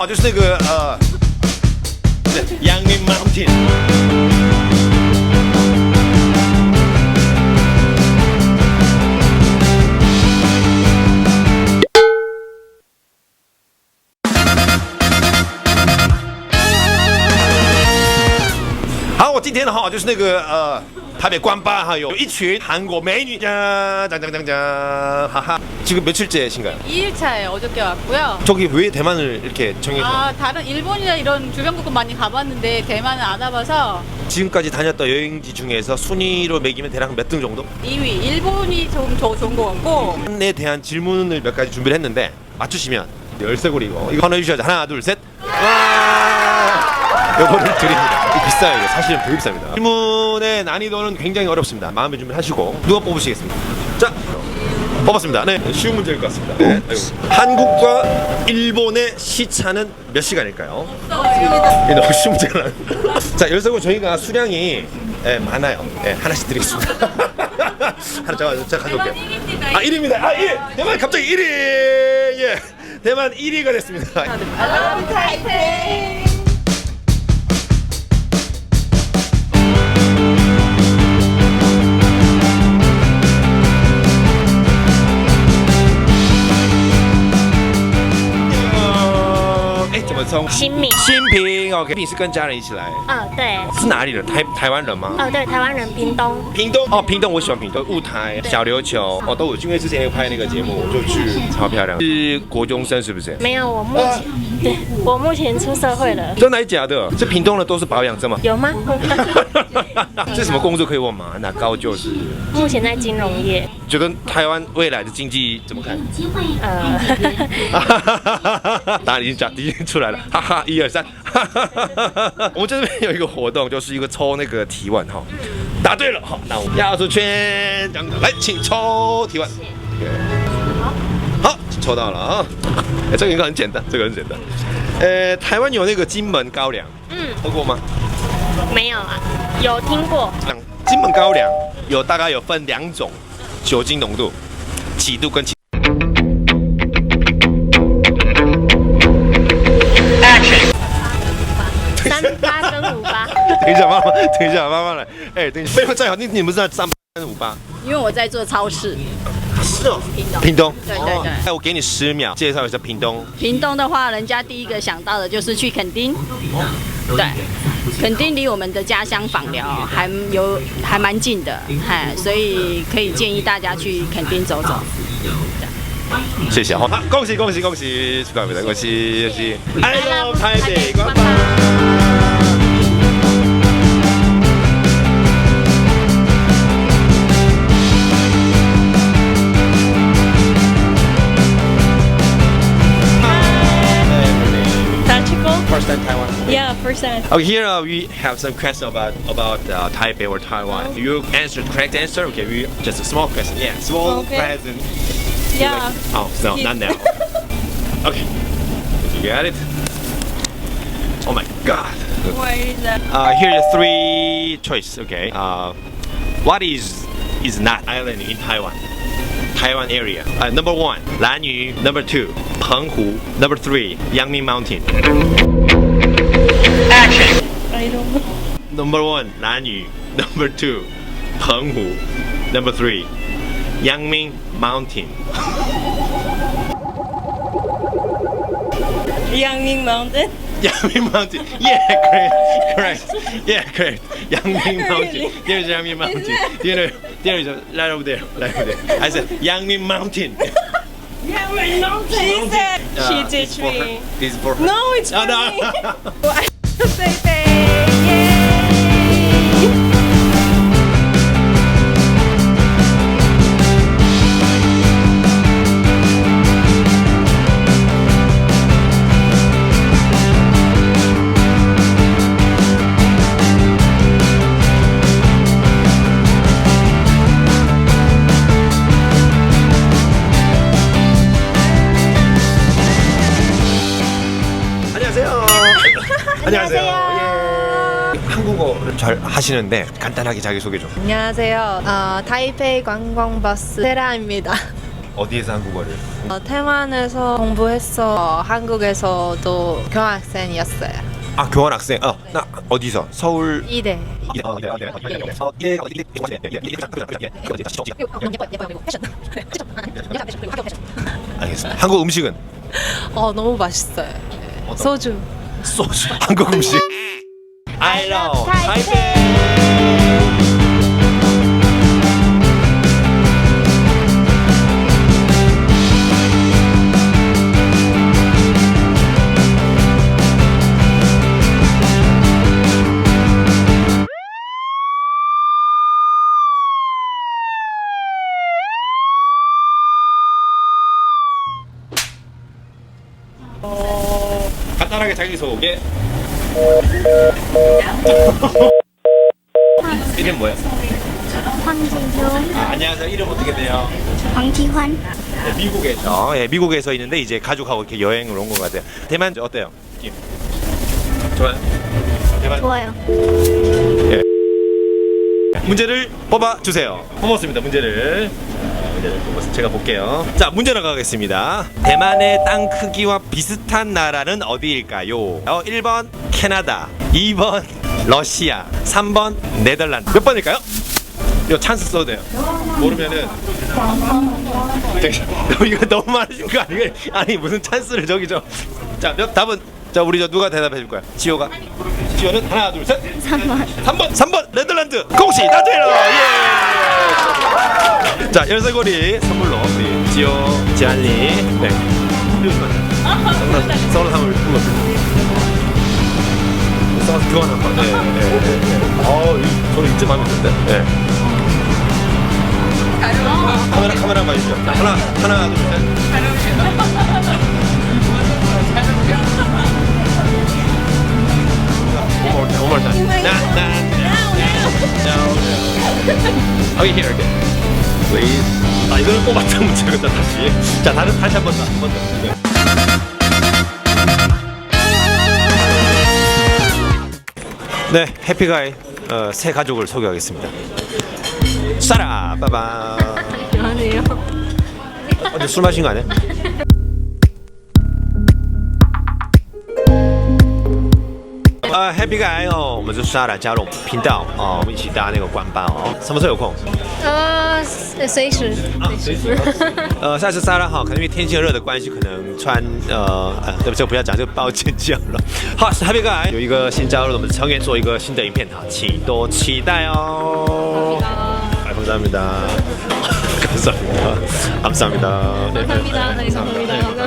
好，就是那个呃，，Young Mountain。 好，我今天的话就是那个呃台北关吧哈，有一群韩国美女짠 짠짠짠짠 하하 지금 며칠째신가요? 2일차에 어저께 왔고요. 저기 왜 대만을 이렇게 정해서 아, 다른 일본이나 이런 주변 국가 많이 가봤는데 대만은 안 와봐서 지금까지 다녔던 여행지 중에서 순위로 매기면 대략 몇 등 정도? 2위. 일본이 좀 더 좋은 것 같고 한에 대한 질문을 몇 가지 준비를 했는데 맞추시면 열쇠고리고 이거 하나 해주셔야죠 하나 둘셋 와! 요거를 드립니다. 이거 비싸요. 이거 사실은 되게 비쌉니다. 질문의 난이도는 굉장히 어렵습니다. 마음의 준비를 하시고 누가 뽑으시겠습니다 자 뽑았습니다. 네. 쉬운 문제일 것 같습니다. 네, 아이고. 한국과 일본의 시차는 몇 시간일까요? 이게 너무 쉬운 문제가 나자 열쇠고 저희가 수량이 예, 많아요. 예, 하나씩 드리겠습니다. 하나 제가, 제가 가져올게요. 아 1위입니다. 아 1. 대만 갑자기 1위. 예. 대만 1위가 됐습니다. 어, 新米，新平，OK，你是跟家人一起来，嗯，对，是哪里人？台台湾人吗？哦，对，台湾人屏东，屏东哦，屏东我喜欢屏东，雾台、小琉球哦都有，因为之前有拍那个节目，我就去，超漂亮。是国中生是不是？没有，我目前，对我目前出社会了，真的假的？这屏东的都是保养证吗？有吗？这什么工作可以问吗？那高就是目前在金融业，觉得台湾未来的经济怎么看？呃，答案已经讲已经出来了，哈哈，一二三，哈哈哈我们这边有一个活动，就是一个抽那个提问哈，答对了，好，那我们压出圈，讲来，请抽提问。好，抽到了啊！哎，这个应该很简单，这个很简单。呃，台湾有那个金门高粱，嗯，喝过吗？没有啊，有听过，两金门高粱有大概有分两种酒精浓度，几度跟起。等一下，慢慢，等一下，慢慢来。哎、等一下，妹妹在好，你你们是在三五八？因为我在做超市。是哦，屏东。屏东。对对对。哎、我给你十秒介绍一下屏东。屏东的话，人家第一个想到的就是去垦丁。对。肯定离我们的家乡访寮还有还蛮近的，嗨，所以可以建议大家去垦丁走走。谢谢，好，恭喜恭喜恭喜，恭喜恭喜，Hello，台北，拜拜。拜拜拜拜 percent. Okay, here uh, we have some question about about uh, Taipei or Taiwan. Oh. You answered correct answer. Okay, we just a small question. Yeah, small okay. present. Yeah. Like, oh no, not now. okay, you got it. Oh my God. What is that? Uh, here are three choices. Okay. Uh, what is is not island in Taiwan? Taiwan area. Uh, number one, Lanyu. Number two, Penghu. Number three, Yangming Mountain. I don't know. Number one, Lanyu. Number two, Penghu. Number three, Yangming Mountain. Yangming Mountain? Yangming Mountain. Yeah, correct, correct. Yeah, correct. Yangming Mountain. There's Yangming Mountain. You know, there is a right over there, right over there. I said Yangming Mountain. No. She said she teach uh, me. This is for her. No, it's oh, for no, no. me. 안녕하세요. 예. 한국어를 잘 하시는데 간단하게 자기 소개 좀. 안녕하세요. 어, 타이페이 관광버스 세라입니다. 어디에서 한국어를? 어, 대만에서 공부했어. 한국에서도 교환학생이었어요. 아 교환 학생. 어, 나 어디서? 서울. 이대. 알겠습니다. 한국 음식은 어 너무 맛있어요. 소주. 소주. 한국 음식. I love 타이페이. 간단하게 자기소개. 이름 뭐야? 황진효, 아, 안녕하세요. 이름 어떻게 돼요? 황지환, 네, 미국에서 예, 미국에서 있는데 이제 가족하고 이렇게 여행을 온 것 같아요. 대만 어때요? 느낌? 좋아요. 대만 좋아요. 문제를 뽑아 주세요. 뽑았습니다. 문제를. 제가 볼게요. 자, 문제 나가겠습니다. 대만의 땅 크기와 비슷한 나라는 어디일까요? 어, 1번 캐나다, 2번 러시아, 3번 네덜란드. 몇 번일까요? 이거 찬스 써도 돼요. 모르면은 이거 너무 많으신 거 아니에요? 아니 무슨 찬스를 저기 저. 자, 몇 답은 자 우리 저 누가 대답해 줄 거야? 지호가. 지호는 하나, 둘, 셋. 3번. 3번 3번 네덜란드 공시 나테러 예. 자 열쇠고리 선물로 우리 지호 지한리 네 선글라스 선글라스 한번 선글라스 교환 한번 네, 네, 네, 네. 어 이- 저는 이제 마음에 드는데 네. 카메라 카메라 해주죠 자, 하나 하나 둘셋 one more time. Nah, nah, no, no. Okay, here again. Please. 아, 이거는 뽑았던 문제겠다, 다시. 자, 다른, 다시 한번 더, 한번 더. 네. 네, 해피가이 어, 새 가족을 소개하겠습니다. 사라, 빠바. 안녕하세요. 어제 술 마신 거 아니야? 啊，Happy guy 哦，我们就莎拉加入频道啊，我们一起搭那个官班哦。什么时候有空？呃，随时，随时。呃，下次沙拉哈，可能因为天气热的关系，可能穿呃呃，对不就不要讲这个保健装了。好，Happy guy 有一个新加入的我们成员做一个新的影片哈，请多期待哦。哎，谢谢你们的，感谢你们，感谢你们，谢谢你们。